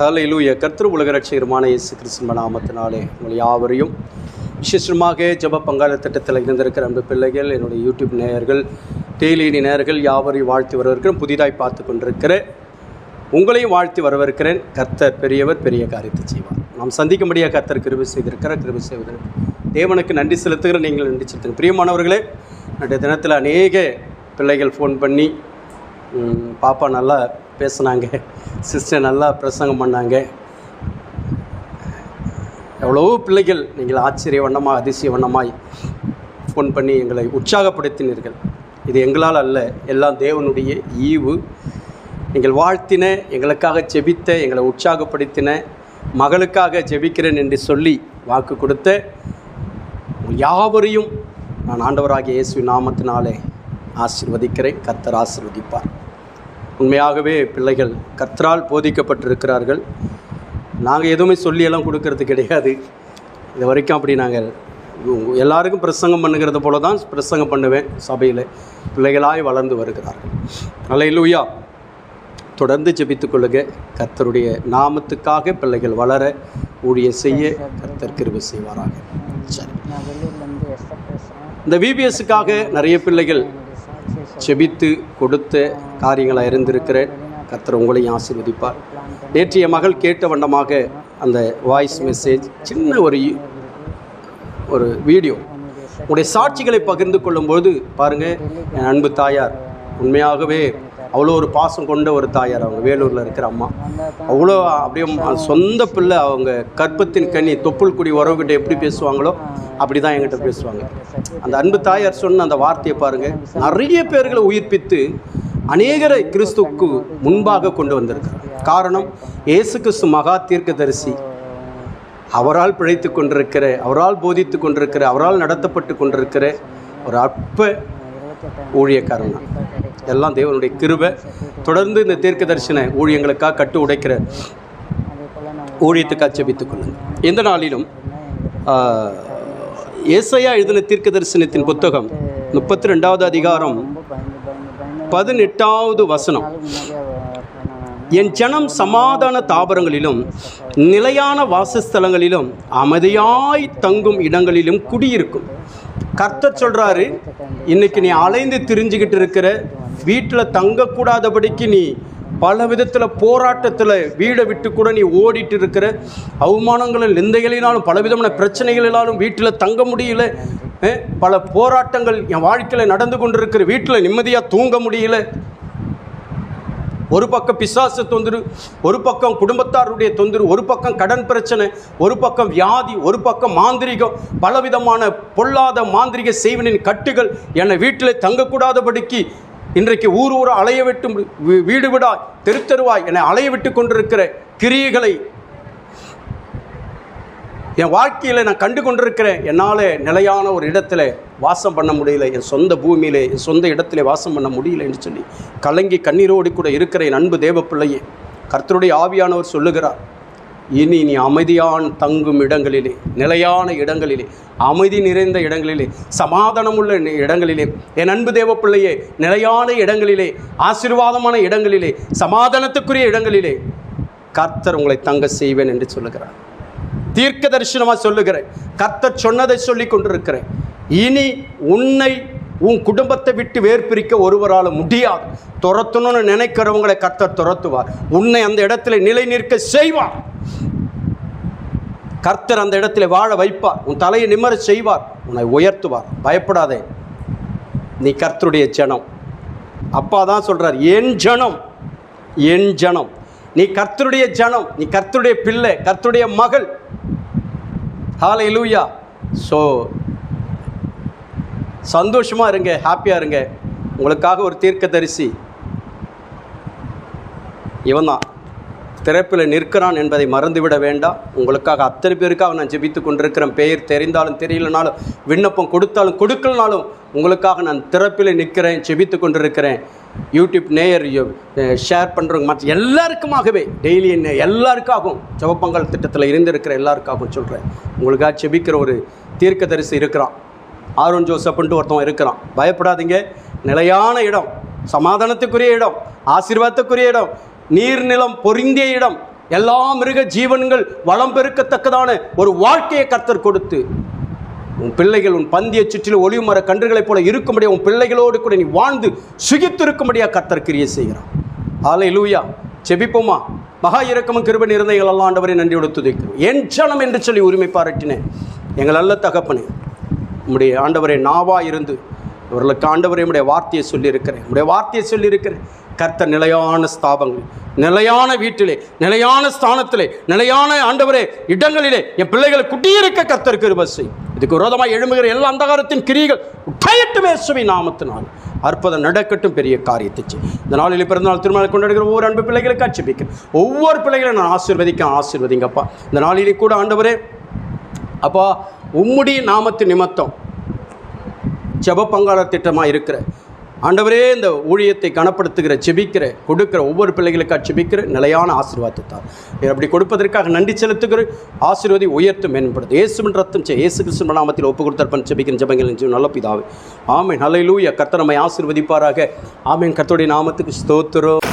ஹalleluya கர்த்தர் உலக ரட்சகருமான இயேசு கிறிஸ்துவ நாமத்தினாலே உங்கள் யாவரையும் விசேஷமாக ஜெப பங்காள திட்டத்தில் இருந்திருக்கிற அன்பு பிள்ளைகள் என்னுடைய யூடியூப் நேயர்கள் டெய்லி நேயர்கள் யாவரையும் வாழ்த்தி வரவிருக்கிறேன் புதிதாய் பார்த்து கொண்டிருக்கிறேன் உங்களையும் வாழ்த்தி வரவிருக்கிறேன் கர்த்தர் பெரியவர் பெரிய காரியத்தை செய்வார். நாம் சந்திக்கும்படியாக கர்த்தர் கிருபி செய்திருக்கிற கிருபி செய்வதற்கு தேவனுக்கு நன்றி செலுத்துகிற நீங்கள் நன்றி செலுத்துங்க பிரியமானவர்களே நேற்றைய தினத்தில் அநேக பிள்ளைகள் ஃபோன் பண்ணி பாப்பா நல்லா பேசுனாங்க. சிஸ்டர் நல்லா பிரசங்கம் பண்ணாங்க. எவ்வளவோ பிள்ளைகள் நீங்கள் ஆச்சரிய வண்ணமாக அதிசய வண்ணமாய் ஃபோன் பண்ணி எங்களை உற்சாகப்படுத்தினீர்கள். இது எங்களால் அல்ல எல்லாம் தேவனுடைய ஈவு. நீங்கள் வாழ்த்தின எங்களுக்காக ஜெபித்த எங்களை உற்சாகப்படுத்தின மகளுக்காக ஜெபிக்கிறேன் என்று சொல்லி வாக்கு கொடுத்த யாவரையும் நான் ஆண்டவராகிய இயேசு நாமத்தினாலே ஆசிர்வதிக்கிறேன். கத்தர் ஆசிர்வதிப்பார். உண்மையாகவே பிள்ளைகள் கர்த்தரால் போதிக்கப்பட்டிருக்கிறார்கள். நாங்கள் எதுவுமே சொல்லியெல்லாம் கொடுக்கறது கிடையாது. இது வரைக்கும் அப்படி நாங்கள் எல்லாருக்கும் பிரசங்கம் பண்ணுகிறது போல தான் பிரசங்கம் பண்ணுவேன் சபையில். பிள்ளைகளாய் வளர்ந்து வருகிறார்கள். அல்லேலூயா தொடர்ந்து ஜெபித்துக் கொள்ளுங்க கர்த்தருடைய நாமத்துக்காக பிள்ளைகள் வளர ஊழியம் செய்ய கர்த்தர் கிருபை செய்வாராக. சரி. இந்த விபிஎஸ்ஸுக்காக நிறைய பிள்ளைகள் செபித்து கொடுத்த காரியங்களாக இருந்திருக்கிறேன் கர்த்தர் உங்களையும் ஆசீர்வதிப்பார். நேற்றைய மகள் கேட்ட வண்ணமாக அந்த வாய்ஸ் மெசேஜ் சின்ன ஒரு ஒரு வீடியோ உங்களுடைய சாட்சிகளை பகிர்ந்து கொள்ளும்போது பாருங்கள் என் அன்பு தாயார் உண்மையாகவே அவ்வளோ ஒரு பாசம் கொண்ட ஒரு தாயார் அவங்க வேலூரில் இருக்கிற அம்மா. அவ்வளோ அப்படியே சொந்த பிள்ளை அவங்க கற்பத்தின் கனி தொப்புள் குடி உறவுகிட்ட எப்படி பேசுவாங்களோ அப்படி தான் என்கிட்ட பேசுவாங்க. அந்த அன்பு தாயார் சொன்ன அந்த வார்த்தையை பாருங்கள் நிறைய பேர்களை உயிர்ப்பித்து அநேகரை கிறிஸ்துவுக்கு முன்பாக கொண்டு வந்திருக்கிறார். காரணம் இயேசு கிறிஸ்து மகா தீர்க்கதரிசி. அவரால் பிழைத்து கொண்டிருக்கிற அவரால் போதித்து கொண்டிருக்கிற அவரால் நடத்தப்பட்டு கொண்டிருக்கிற ஒரு அற்ப ஊழியக்காரன் தான். எல்லாம் தேவனுடைய கிருபை. தொடர்ந்து இந்த தீர்க்க தரிசன ஊழியங்களுக்காக கட்டு உடைக்கிற ஊழியத்துக்காக ஜெபித்துக் கொள்ளுங்கள். எந்த நாளிலும் ஏசையா எழுதின தீர்க்க தரிசனத்தின் புத்தகம் முப்பத்தி ரெண்டாவது அதிகாரம் பதினெட்டாவது வசனம். என் ஜனம் சமாதான தாபரங்களிலும் நிலையான வாசஸ்தலங்களிலும் அமைதியாய் தங்கும் இடங்களிலும் குடியிருக்கும். கர்த்தர் சொல்றாரு இன்னைக்கு நீ அலைந்து திரிஞ்சுக்கிட்டு இருக்கிற வீட்டில் தங்கக்கூடாதபடிக்கு நீ பல விதத்தில் போராட்டத்தில் வீடை விட்டு கூட நீ ஓடிட்டு இருக்கிற அவமானங்களும் நிந்தைகளினாலும் பலவிதமான பிரச்சனைகளினாலும் வீட்டில் தங்க முடியல. பல போராட்டங்கள் என் வாழ்க்கையில் நடந்து கொண்டிருக்கிற வீட்டில் நிம்மதியாக தூங்க முடியல. ஒரு பக்கம் பிசாசு தொந்தரு ஒரு பக்கம் குடும்பத்தாருடைய தொந்தரு ஒரு பக்கம் கடன் பிரச்சனை ஒரு பக்கம் வியாதி ஒரு பக்கம் மாந்திரிகம் பலவிதமான பொல்லாத மாந்திரிக செய்வனின் கட்டுகள் என்னை வீட்டில் தங்கக்கூடாதபடிக்கு இன்றைக்கு ஊர் ஊர் அலைய விட்டு வீ- வீடு விடாய் தெரு தெருவாய் என்னை அலைய விட்டு கொண்டிருக்கிற கிரியைகளை என் வாழ்க்கையில் நான் கண்டு கொண்டிருக்கிறேன். என்னால் நிலையான ஒரு இடத்துல வாசம் பண்ண முடியல. என் சொந்த பூமியிலே என் சொந்த இடத்துல வாசம் பண்ண முடியல என்று சொல்லி கலங்கி கண்ணீரோடு கூட இருக்கிற என் அன்பு தேவ பிள்ளையே கர்த்தருடைய ஆவியானவர் சொல்லுகிறார். இனி நீ அமைதியான் தங்கும் இடங்களிலே நிலையான இடங்களிலே அமைதி நிறைந்த இடங்களிலே சமாதானமுள்ள இடங்களிலே. என் அன்பு தேவ பிள்ளையே நிலையான இடங்களிலே ஆசீர்வாதமான இடங்களிலே சமாதானத்துக்குரிய இடங்களிலே கர்த்தர் உங்களை தங்க செய்வேன் என்று சொல்லுகிறார். தீர்க்க தரிசனமாக சொல்லுகிறேன். கர்த்தர் சொன்னதை சொல்லி கொண்டிருக்கிறேன். இனி உன்னை உன் குடும்பத்தை விட்டு வேர்பிரிக்க ஒருவரால் முடியாது. துரத்தணும்னு நினைக்கிறவங்களை கர்த்தர் துரத்துவார். உன்னை அந்த இடத்துல நிலை நிற்க செய்வார். கர்த்தர் அந்த இடத்துல வாழ வைப்பார். உன் தலையை நிம்மர செய்வார். உன்னை உயர்த்துவார். பயப்படாதே. நீ கர்த்தருடைய ஜனம். அப்பா தான் சொல்கிறார் என் ஜனம் என் ஜனம். நீ கர்த்தருடைய ஜனம் நீ கர்த்தருடைய பிள்ளை கர்த்தருடைய மகள். ஹாலை லூயா ஸோ சந்தோஷமாக இருங்க ஹாப்பியாக இருங்க. உங்களுக்காக ஒரு தீர்க்கதரிசி. இவன் தான் திறப்பில் நிற்கிறான் என்பதை மறந்துவிட வேண்டாம். உங்களுக்காக அத்தனை பேருக்காக நான் ஜெபித்து கொண்டிருக்கிறேன். பெயர் தெரிந்தாலும் தெரியலனாலும் விண்ணப்பம் கொடுத்தாலும் கொடுக்கலனாலும் உங்களுக்காக நான் திறப்பில் நிற்கிறேன் ஜெபித்து கொண்டிருக்கிறேன். யூடியூப் நேயர் ஷேர் பண்ணுறவங்க மற்ற எல்லாருக்குமாகவே டெய்லி எல்லாருக்காகவும் ஜெபப்பங்கள் திட்டத்தில் இருந்திருக்கிற எல்லாருக்காகவும் சொல்கிறேன் உங்களுக்காக ஜெபிக்கிற ஒரு தீர்க்கதரிசி இருக்கிறான். ஆரோன் ஜோசப்ன்ட்டு ஒருத்தன் இருக்கிறான். பயப்படாதீங்க. நிலையான இடம். சமாதானத்துக்குரிய இடம். ஆசீர்வாதத்துக்குரிய இடம். நீர்நிலம் பொருந்திய இடம். எல்லா மிருக ஜீவன்கள் வளம் பெருக்கத்தக்கதான ஒரு வாழ்க்கையை கர்த்தர் கொடுத்து உன் பிள்ளைகள் உன் பந்திய சுற்றிலும் ஒளிவு மர கன்றுகளைப் போல இருக்கும்படியா உன் பிள்ளைகளோடு கூட நீ வாழ்ந்து சுகித்திருக்கும்படியா கர்த்தர் கிரியை செய்கிறான் ஆலை லூயா செபிப்போமா? மகா இறக்கமும் கிருப நிறந்தைகள் எல்லாம் ஆண்டவரை நன்றியோடு துதிக்கிறோம். என் ஜனம் என்று சொல்லி உரிமை பாராட்டினேன். எங்கள் நல்ல தகப்பனே உம்முடைய ஆண்டவரை நாவாக இருந்து இவர்களுக்கு ஆண்டவரை உடைய வார்த்தையை சொல்லியிருக்கிறேன். உடைய வார்த்தையை சொல்லியிருக்கிறேன். கர்த்தர் நிலையான ஸ்தாபங்கள் நிலையான வீட்டிலே நிலையான ஸ்தானத்திலே நிலையான ஆண்டவரே இடங்களிலே என் பிள்ளைகளை குட்டியிருக்க கர்த்தர் கிருபை இதுக்கு விரோதமாக எழும்புகிற எல்லா அந்தகாரத்தின் கிரிகள் உட்டையட்டுமே சுவை நாமத்தினால். அற்புதம் நடக்கட்டும் பெரிய காரியத்தை இந்த நாளில் பிறந்தநாள் திருமணம் கொண்டாடுகிற ஒவ்வொரு அன்பு பிள்ளைகளுக்கு அச்சபிக்கிறேன் ஒவ்வொரு பிள்ளைகளை நான் ஆசீர்வதிக்க ஆசீர்வதிங்கப்பா. இந்த நாளிலே கூட ஆண்டவரே அப்பா உம்முடைய நாமத்து நிமித்தம் ஜெப பங்காளர் திட்டமாக இருக்கிற ஆண்டவரே இந்த ஊழியத்தை கனப்படுத்துகிற செபிக்கிற கொடுக்கிற ஒவ்வொரு பிள்ளைகளுக்காக செபிக்கிற நிலையான ஆசீர்வாதத்தார் அப்படி கொடுப்பதற்காக நன்றி செலுத்துகிற ஆசீர்வதி உயர்த்தும் மேம்படுது இயேசுவின் ரத்தம் செய் இயேசு கிறிஸ்துவ நாமத்தில் ஒப்பு கொடுத்தற்பன் செபிக்கிற ஜபங்கள் நல்ல பிதாவே. ஆமை ஹalleluya. கர்த்தர் கத்தனமை ஆசீர்வதிப்பாராக. ஆமென். கத்தோடைய நாமத்துக்கு ஸ்தோத்திரம்.